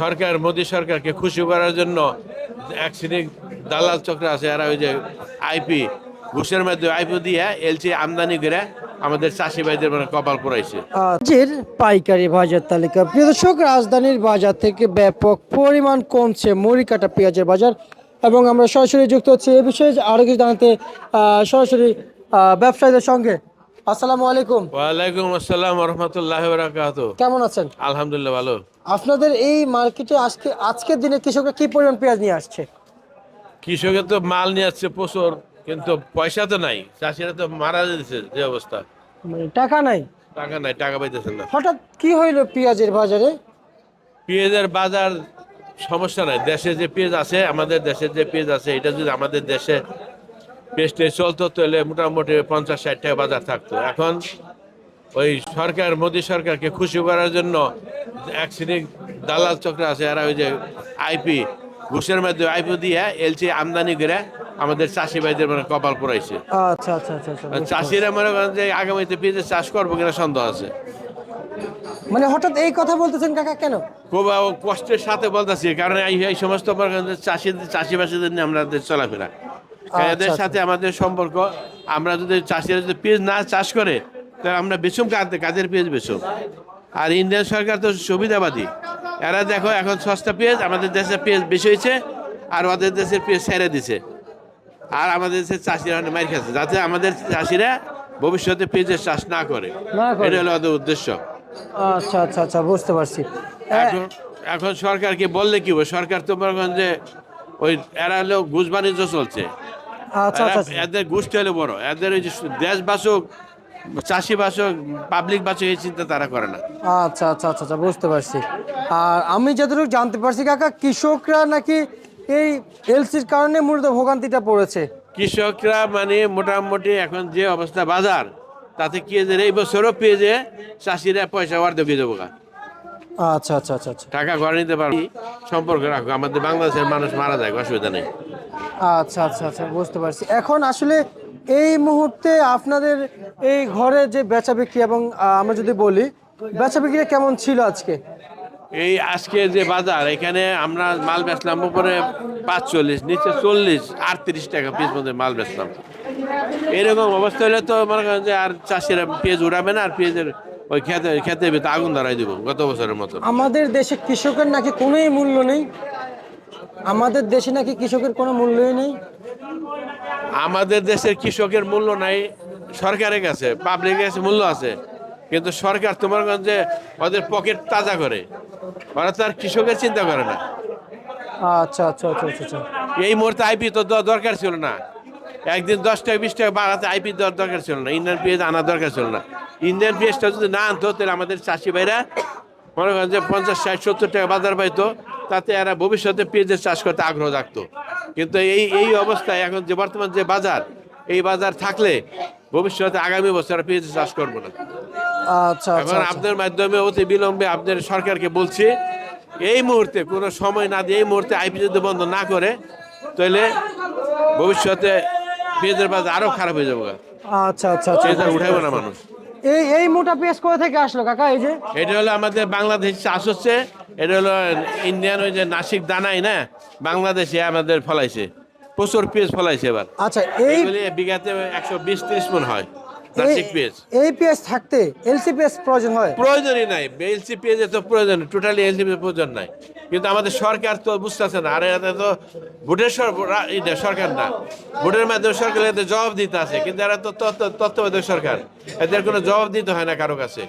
সরকার মোদী সরকারকে খুশি করার জন্য এক শ্রেণি দালাল চক্র আছে এরা ওই যে আইপি ঘুষের মাধ্যমে আইপি দিয়ে এলসি আমদানি করে আমাদের চাষি ভাইদের মানে কপাল পড়াইছে আজের পাইকারি বাজার তালিকা। প্রিয় দর্শক রাজধানীর বাজার থেকে ব্যাপক পরিমাণ কমছে মুড়ি কাটা পেঁয়াজের বাজার এবং আমরা সরাসরি যুক্ত হচ্ছি এ বিষয়ে। আরও কিছু জানাতে সরাসরি ব্যবসায়ীদের সঙ্গে। আসসালামু আলাইকুম। ওয়ালাইকুম আসসালাম রহমতুল্লাহ বারাকাত কেমন আছেন? আলহামদুলিল্লাহ ভালো। আপনাদের এই মার্কেটে আজকে আজকের দিনে কৃষকরা কি পরিমাণ পেঁয়াজ নিয়ে আসছে? কৃষকের তো মাল নিয়ে আসছে প্রচুর কিন্তু পয়সা তো নাই। চাষিরা তো মারা যাচ্ছে যে অবস্থা। মানে টাকা নাই? টাকা নাই টাকা পাইতেছে না। হঠাৎ কি হইল পেঁয়াজের বাজারে? পেঁয়াজের বাজার সমস্যা নাই। দেশে যে পেঁয়াজ আছে আমাদের দেশের যে পেঁয়াজ আছে এটা যদি আমাদের দেশে পেস্টে চলতো তাহলে মোটামুটি পঞ্চাশ ষাট টাকা বাজার থাকতো। এখন ওই সরকার মোদী সরকারকে খুশি করার জন্য এক শ্রেণি দালাল চক্র আছে এরা ওই যে আইপি ঘুষের মাধ্যমে আইপি দিয়ে এলসি আমদানি করে আমাদের চাষি ভাইদের মানে কপাল পড়াইছে আচ্ছা আচ্ছা আচ্ছা চাষিরা মনে করেন যে আগামীতে পেঁয়াজের চাষ করব কিনা সন্দেহ আছে। মানে হঠাৎ এই কথা বলতেছেন কাকা কেন? খুব কষ্টের সাথে বলতেছি কারণ এই সমস্ত মনে করেন চাষি চাষিবাসীদের নিয়ে আমাদের চলাফেরা। এদের। সাথে আমাদের সম্পর্ক আমরা যদি চাষিরা যদি পেঁয়াজ না চাষ করে তাহলে আমরা বেচুম কাঁদতে কাজের পেঁয়াজ বেচুম? আর ইন্ডিয়ান সরকার তো সুবিধাবাদী। এরা দেখো এখন সস্তা পেঁয়াজ আমাদের দেশে পেঁয়াজ বেশি হয়েছে আর ওদের দেশের পেঁয়াজ ছেড়ে দিছে। আর আমাদের দেশের চাষিরা অনেক মার খাচ্ছে যাতে আমাদের চাষিরা ভবিষ্যতে পেঁয়াজের চাষ না করে। এটা হলো ওদের উদ্দেশ্য। আচ্ছা আচ্ছা আচ্ছা বুঝতে পারছি। এখন এখন সরকারকে বললে কি হবে? সরকার তো মনে করেন যে ওই এরা হলো ঘুষ বাণিজ্য চলছে। আচ্ছা আচ্ছা আচ্ছা। এদের গোষ্ঠী হলো বড়। এদের ওই যে দেশ বাসক চাষি বাসক পাবলিক বাসক এই চিন্তা তারা করে না। আচ্ছা আচ্ছা আচ্ছা আচ্ছা বুঝতে পারছি। আর আমি যতটুকু জানতে পারছি কাকা কৃষকরা নাকি এই এলসির কারণে মূলত ভোগান্তিটা পড়েছে? কৃষকরা মানে মোটামুটি এখন যে অবস্থা বাজার তাতে কি যে এই বছরও পেয়েছে চাষিরা পয়সা অর্ধেক দিয়ে দেবো। আচ্ছা আচ্ছা আচ্ছা আচ্ছা। টাকা ঘরে নিতে পারব সম্পর্ক রাখো আমাদের বাংলাদেশের মানুষ মারা যায় অসুবিধা নেই। আচ্ছা আচ্ছা আচ্ছা বুঝতে পারছি। এখন আসলে এই মুহূর্তে আপনাদের এই ঘরে যে বেচা বিক্রি এবং আমরা যদি বলি বেচা বিক্রি কেমন ছিল আজকে? এই আজকে যে বাজার এখানে আমরা মাল বেচলাম উপরে পাঁচচল্লিশ নিচে চল্লিশ আটত্রিশ টাকা পিস মধ্যে মাল বেচলাম। এরকম অবস্থা হলে তো মনে করেন যে আর চাষিরা পেঁয়াজ উড়াবে না আর পেঁয়াজের ওই খেতে খেতে আগুন ধরাই দিব গত বছরের মতো। আমাদের দেশে কৃষকের নাকি কোনোই মূল্য নেই। আমাদের দেশে নাকি কৃষকের কোনো মূল্যই নেই? আমাদের দেশের কৃষকের মূল্য নাই সরকারের কাছে পাবলিকের কাছে মূল্য আছে। কিন্তু সরকার তোমার যে ওদের পকেট তাজা করে ওরা তো আর কৃষকের চিন্তা করে না। আচ্ছা আচ্ছা আচ্ছা আচ্ছা আচ্ছা। এই মুহূর্তে আইপি তো দরকার ছিল না। একদিন দশ টাকা বিশ টাকা বাড়াতে আইপি দেওয়ার দরকার ছিল না ইন্ডিয়ান পেঁয়াজ আনার দরকার ছিল না। ইন্ডিয়ান পিএসটা যদি না আনতো তাহলে আমাদের চাষি ভাইরা মনে করেন যে পঞ্চাশ ষাট সত্তর টাকা বাজার পাইতো। তাতে এরা ভবিষ্যতে পেঁয়াজের চাষ করতে আগ্রহ রাখতো কিন্তু এই এই অবস্থায় এখন যে বর্তমান যে বাজার এই বাজার থাকলে ভবিষ্যতে আগামী বছর আর পেঁয়াজের চাষ করব না। আচ্ছা আচ্ছা এখন আচ্ছা। আপনার মাধ্যমে অতি বিলম্বে আপনার সরকারকে বলছি এই মুহূর্তে কোনো সময় না দিয়ে এই মুহূর্তে আইপি যদি বন্ধ না করে তাহলে ভবিষ্যতে পেঁয়াজের বাজার আরও খারাপ হয়ে যাবে আচ্ছা আচ্ছা আচ্ছা। আর না মানুষ। এই এই মোটা পেঁয়াজ কোথা থেকে আসলো কাকা এই যে? এটা হলো আমাদের বাংলাদেশ চাষ হচ্ছে। এটা হলো ইন্ডিয়ান ওই যে নাসিক দানাই না? বাংলাদেশে আমাদের ফলাইছে। প্রচুর পেঁয়াজ ফলাইছে এবার। আচ্ছা এই বিঘাতে একশো বিশ ত্রিশ মন হয়। এই- থাকতে এলসি প্রয়োজন হয়? প্রয়োজনই নাই। এলসি পেজে তো প্রয়োজন টোটালি এলসি প্রয়োজন নাই। কিন্তু আমাদের সরকার তো বুঝতেছে না আর এরা তো ভোটের এটা সরকার না। ভোটের মাধ্যমে সরকার এদের জবাব দিতে আছে কিন্তু এরা তো তত্ত্ব- তত্ত্বাবধায়ক সরকার। এদের কোনো জবাব দিতে হয় না কারও কাছে।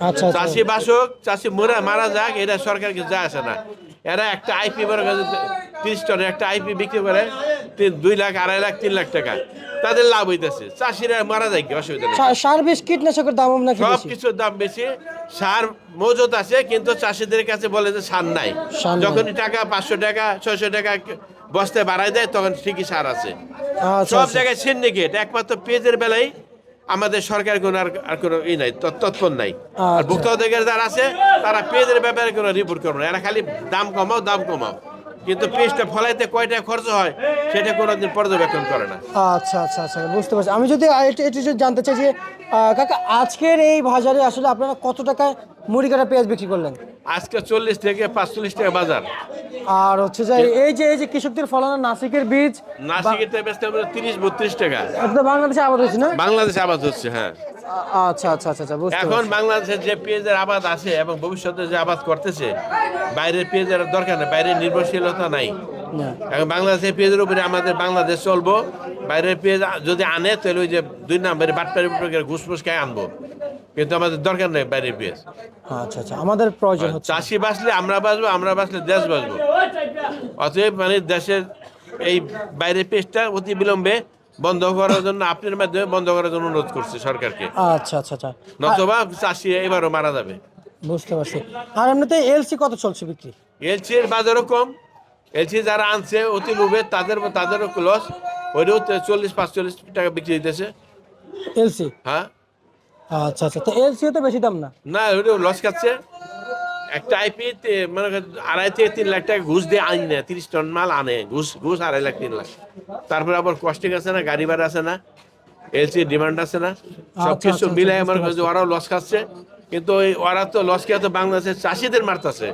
আচ্ছা আচ্ছা। চাষি বাসক চাষি মরা মারা যাক এটা সরকারকে যা আসে না। এরা একটা আইপি মনে তিরিশ টনের একটা আইপি বিক্রি করে দুই লাখ আড়াই লাখ তিন লাখ টাকা। তাদের লাভ হইতেছে। চাষিরা মারা যায় কি অসুবিধা নেই। সার বিষ কীটনাশকের দাম নাকি সব কিছুর দাম বেশি। সার মজুত আছে কিন্তু চাষিদের কাছে বলে যে সার নাই। যখনই টাকা পাঁচশো টাকা ছয়শো টাকা বস্তায় বাড়ায় দেয় তখন ঠিকই সার আছে। আচ্ছা সব আচ্ছা। জায়গায় সিন্ডিকেট একমাত্র পেঁয়াজের বেলায় আমাদের সরকার কোনো আর আর কোনো ই নাই তৎ- তৎপর নাই। আর আচ্ছা। ভুক্ত অধিকার যারা আছে তারা পেঁয়াজের ব্যাপারে কোনো রিপোর্ট করবে না। এরা খালি দাম কমাও দাম কমাও। কিন্তু পেঁয়াজটা ফলাইতে কয়টা খরচ হয় সেটা কোনোদিন পর্যবেক্ষণ করে না। আচ্ছা আচ্ছা আচ্ছা বুঝতে পারছি। আমি যদি একটু জানতে চাই যে কাকা আজকের এই বাজারে আসলে আপনারা কত টাকায় মুড়ি কাটা পেঁয়াজ বিক্রি করলেন? আজকে চল্লিশ থেকে পাঁচচল্লিশ টাকা বাজার। আর হচ্ছে যে এই যে এই যে কৃষকদের ফলানো নাসিকের বীজ নাসিকেতে বেচতে তিরিশ বত্রিশ টাকা। বাংলাদেশে আবাদ হচ্ছে না? বাংলাদেশে আবাদ হচ্ছে হ্যাঁ। আচ্ছা আচ্ছা আচ্ছা আচ্ছা এখন পারছি। বাংলাদেশে যে পেঁয়াজের আবাদ আছে এবং ভবিষ্যতে যে আবাদ করতেছে বাইরের পেঁয়াজের দরকার নেই বাইরের নির্ভরশীলতা নাই। এখন বাংলাদেশের পেঁয়াজের উপরে আমাদের বাংলাদেশ চলবো বাইরের পেঁয়াজ যদি আনে তাহলে ওই যে দুই নম্বরে বাটপারি ঘুষ ফুস খাই আনব। কিন্তু আমাদের দরকার নেই বাইরের পেঁয়াজ। আচ্ছা আচ্ছা আমাদের প্রয়োজন চাষি বাঁচলে আমরা বাঁচবো আমরা বাঁচলে দেশ বাঁচবো। অতএব মানে দেশের এই বাইরের পেঁয়াজটা অতি বিলম্বে বন্ধ করার জন্য আপনার মাধ্যমে বন্ধ করার জন্য অনুরোধ করছে সরকারকে। আচ্ছা আচ্ছা আচ্ছা। নতবা চাষি এবারও মারা যাবে। বুঝতে পারছি। আর এমনিতে এলসি কত চলছে বিক্রি? এলসি এর বাজারও কম। এলসি যারা আনছে অতি লোভে তাদের তাদেরও লস ওইটাও চল্লিশ পাঁচচল্লিশ টাকা বিক্রি দিতেছে এলসি? হ্যাঁ। আচ্ছা আচ্ছা। তো এলসিও তো বেশি দাম না? না ওইটাও লস খাচ্ছে। একটা আইপি মানে আড়াই থেকে তিন লাখ টাকা ঘুষ দিয়ে আনি না তিরিশ টন মাল আনে ঘুষ ঘুষ আড়াই লাখ তিন লাখ। তারপরে আবার কস্টিং আছে না গাড়ি ভাড়া আছে না এলসি ডিমান্ড আছে না সব আচ্ছা, কিছু আচ্ছা, মিলাই আমার কাছে ওরাও লস খাচ্ছে। কিন্তু ওই ওরা তো লস খেয়ে তো বাংলাদেশের চাষিদের মারতাছে।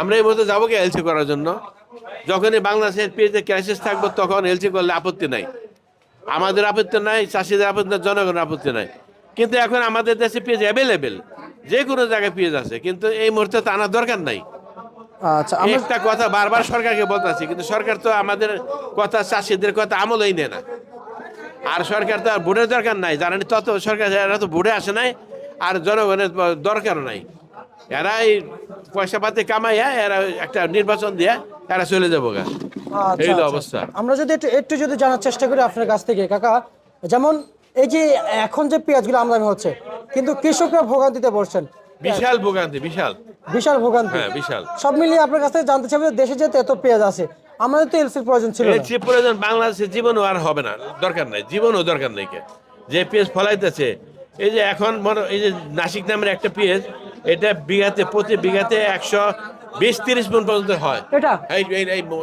আমরা এই মধ্যে যাব কি এলসি করার জন্য? যখনই বাংলাদেশের পেজে ক্রাইসিস থাকব তখন এলসি করলে আপত্তি নাই। আমাদের আপত্তি নাই চাষিদের আপত্তি নাই জনগণের আপত্তি নাই। কিন্তু এখন আমাদের দেশে পেঁয়াজ অ্যাভেলেবেল যে কোনো জায়গায় পেঁয়াজ আছে কিন্তু এই মুহূর্তে তো আনার দরকার নাই। আচ্ছা একটা কথা বারবার সরকারকে বলতেছি কিন্তু সরকার তো আমাদের কথা চাষিদের কথা আমলই নেয় না। আর সরকার তো আর ভোটের দরকার নাই জানেন তত সরকার এরা তো ভোটে আসে নাই আর জনগণের দরকারও নাই। এরা এই পয়সা পাতি কামাইয়া এরা একটা নির্বাচন দিয়ে এরা চলে যাব গা। আচ্ছা, এই আচ্ছা, অবস্থা। আমরা যদি একটু একটু যদি জানার চেষ্টা করি আপনার কাছ থেকে কাকা যেমন এই যে এখন যে পেঁয়াজগুলো আমদানি হচ্ছে কিন্তু কৃষকরা ভোগান্তিতে পড়ছেন বিশাল ভোগান্তি বিশাল। বিশাল ভোগান্তি। হ্যাঁ বিশাল। সব মিলিয়ে আপনার কাছ জানতে চাইব যে দেশে যেহেতু এত পেঁয়াজ আছে আমাদের তো এলসির প্রয়োজন ছিল। এর প্রয়োজন বাংলাদেশের জীবনও আর হবে না দরকার নাই জীবনও দরকার নেই কে। যে পেঁয়াজ ফলাইতেছে এই যে এখন মনে এই যে নাসিক নামের একটা পেঁয়াজ এটা বিঘাতে প্রতি বিঘাতে একশো বিশ তিরিশ মন পর্যন্ত হয়। এটা? এই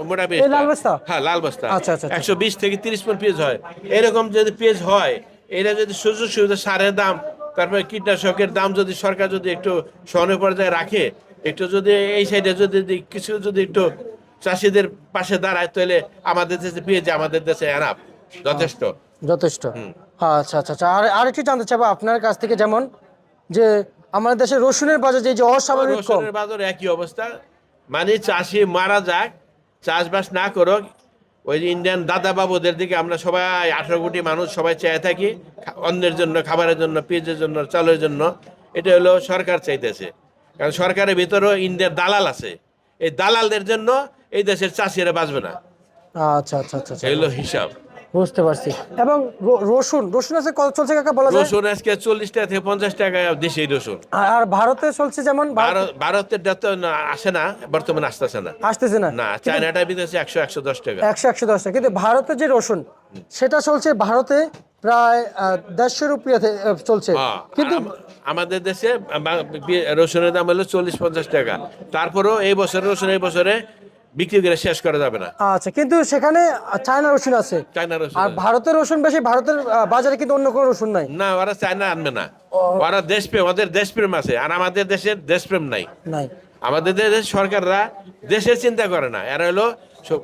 মোটা এই পেঁয়াজ লাল বস্তা? হ্যাঁ লাল বস্তা। আচ্ছা, আচ্ছা, আচ্ছা। একশো বিশ থেকে তিরিশ মন পেঁয়াজ হয়। এরকম যদি পেঁয়াজ হয় এটা যদি সুযোগ সুবিধা সারের দাম তারপরে কীটনাশকের দাম যদি সরকার যদি একটু সহনীয় পর্যায়ে রাখে একটু যদি এই সাইডে যদি কিছু যদি একটু চাষিদের পাশে দাঁড়ায় তাহলে আমাদের দেশে পেঁয়াজ আমাদের দেশে এনাফ। যথেষ্ট। যথেষ্ট। আচ্ছা আচ্ছা আচ্ছা। আর আর একটু জানতে চাইব আপনার কাছ থেকে যেমন যে আমাদের দেশে রসুনের বাজার যে যে অস্বাভাবিক রসুনের বাজার একই অবস্থা। মানে চাষি মারা যাক চাষবাস না করুক ওই যে ইন্ডিয়ান দাদা বাবুদের দিকে আমরা সবাই আঠারো কোটি মানুষ সবাই চেয়ে থাকি অন্যের জন্য খাবারের জন্য পেঁয়াজের জন্য চালের জন্য। এটা হলো সরকার চাইতেছে। কারণ সরকারের ভিতরেও ইন্ডিয়ার দালাল আছে। এই দালালদের জন্য এই দেশের চাষিরা বাঁচবে না। আচ্ছা আচ্ছা আচ্ছা আচ্ছা। হিসাব। বুঝতে পারছি। এবং রসুন রসুন আছে কত চলছে কাকা বলা যায়? রসুন আজকে চল্লিশ টাকা থেকে পঞ্চাশ টাকা দেশি রসুন। আর- ভারতে চলছে যেমন ভারতের তো আসে না বর্তমানে আসতেছে না। আসতেছে না। না চায়নাটা বিদেশে একশো একশো দশ টাকা। একশো একশো দশ টাকা। কিন্তু ভারতে যে রসুন সেটা চলছে ভারতে প্রায় আহ, দেড়শো রুপিয়া চলছে। হ্যাঁ, কিন্তু আমাদের দেশে রসুনের দাম হলো চল্লিশ পঞ্চাশ টাকা। তারপরেও এই বছরে রসুন এই বছরে বিক্রি করে শেষ করা যাবে না। আচ্ছা কিন্তু সেখানে চায়না রসুন আছে। চায়না রসুন আর ভারতের রসুন বেশি ভারতের বাজারে কিন্তু অন্য কোনো রসুন নাই। না ওরা চায়না আনবে না। ওরা দেশপ্রেম ওদের দেশপ্রেম আছে আর আমাদের দেশের দেশপ্রেম নাই। নাই। আমাদের দেশের সরকাররা দেশের চিন্তা করে না। এরা হলো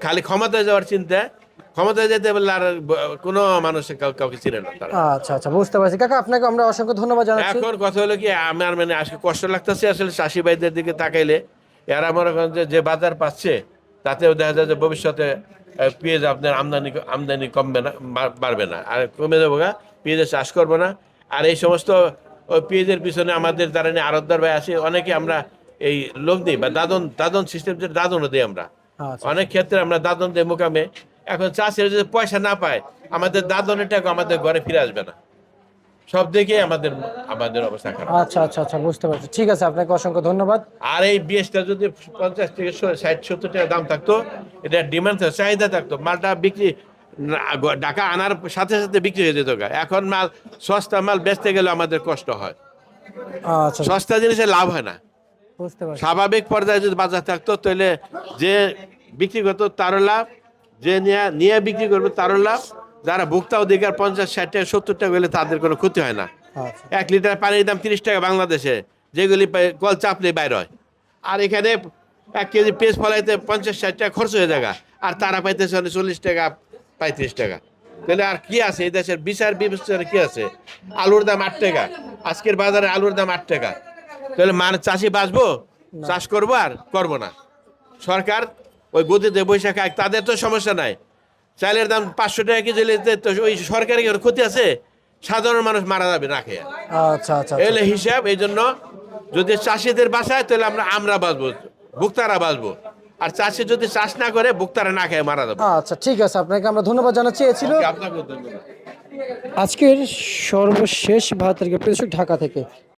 খালি ক্ষমতায় যাওয়ার চিন্তা। ক্ষমতায় যেতে পারলে আর কোনো মানুষ কাউ- কাউকে চিনে না তারা। আচ্ছা আচ্ছা বুঝতে পারছি। কাকা আপনাকে আমরা অসংখ্য ধন্যবাদ জানাচ্ছি। এখন কথা হলো কি আমার মানে আজকে কষ্ট লাগতেছে আসলে চাষি ভাইদের দিকে তাকাইলে। এরা মনে করেন যে বাজার পাচ্ছে তাতেও দেখা যায় যে ভবিষ্যতে পেঁয়াজ আপনার আমদানি আমদানি কমবে না বাড়বে না। আর কমে যাব গা পেঁয়াজের চাষ করব না। আর এই সমস্ত ওই পেঁয়াজের পিছনে আমাদের যারা নিয়ে আরতদার ভাই আছে অনেকে আমরা এই লোক দিই বা দাদন দাদন সিস্টেম যে দাদনও দিই আমরা। আচ্ছা। অনেক ক্ষেত্রে আমরা দাদন দিই মোকামে। এখন চাষের যদি পয়সা না পায় আমাদের দাদনের টাকা আমাদের ঘরে ফিরে আসবে না। সব দিকে আমাদের আমাদের অবস্থা খারাপ। আচ্ছা আচ্ছা আচ্ছা বুঝতে পারছি। ঠিক আছে আপনাকে অসংখ্য ধন্যবাদ। আর এই বিএসটা যদি পঞ্চাশ থেকে ষাট সত্তর টাকা দাম থাকতো এটা ডিমান্ড চাহিদা থাকতো মালটা বিক্রি ঢাকা আনার সাথে সাথে বিক্রি হয়ে যেত এখন মাল সস্তা মাল বেচতে গেলে আমাদের কষ্ট হয়। আচ্ছা। সস্তা জিনিসে লাভ হয় না। স্বাভাবিক পর্যায়ে যদি বাজার থাকতো তাহলে যে বিক্রি করতো তারও লাভ যে নিয়ে নিয়ে বিক্রি করবে তারও লাভ। যারা ভোক্তা অধিকার পঞ্চাশ ষাট টাকা সত্তর টাকা হলে তাদের কোনো ক্ষতি হয় না। আচ্ছা। এক লিটার পানির দাম তিরিশ টাকা বাংলাদেশে যেগুলি কল চাপলে বাইর হয়। আর এখানে এক কেজি পেঁয়াজ ফলাইতে পঞ্চাশ ষাট টাকা খরচ হয়ে যায় আর তারা পাইতেছে চল্লিশ টাকা পঁয়ত্রিশ টাকা। তাহলে আর কি আছে? এই দেশের বিচার বিবেচনা কি আছে? আলুর দাম আট টাকা আজকের বাজারে আলুর দাম আট টাকা। তাহলে মান চাষি বাঁচবো? চাষ করব আর করব না। সরকার ওই গদিতে বৈশাখ তাদের তো সমস্যা নাই। চালের দাম পাঁচশো টাকা কেজি ওই সরকারি ক্ষতি আছে সাধারণ মানুষ মারা যাবে না খেয়ে আচ্ছা আচ্ছা। এলে হিসাব এই জন্য যদি চাষিদের বাসায় তাহলে আমরা আমরা বাঁচবো ভুক্তারা বাঁচবো। আর চাষি যদি চাষ না করে ভুক্তারা না খেয়ে মারা যাবে। আচ্ছা ঠিক আছে আপনাকে আমরা ধন্যবাদ জানাচ্ছি। এ ছিল আপনাকে আজকের সর্বশেষ ভারতের প্রেসক ঢাকা থেকে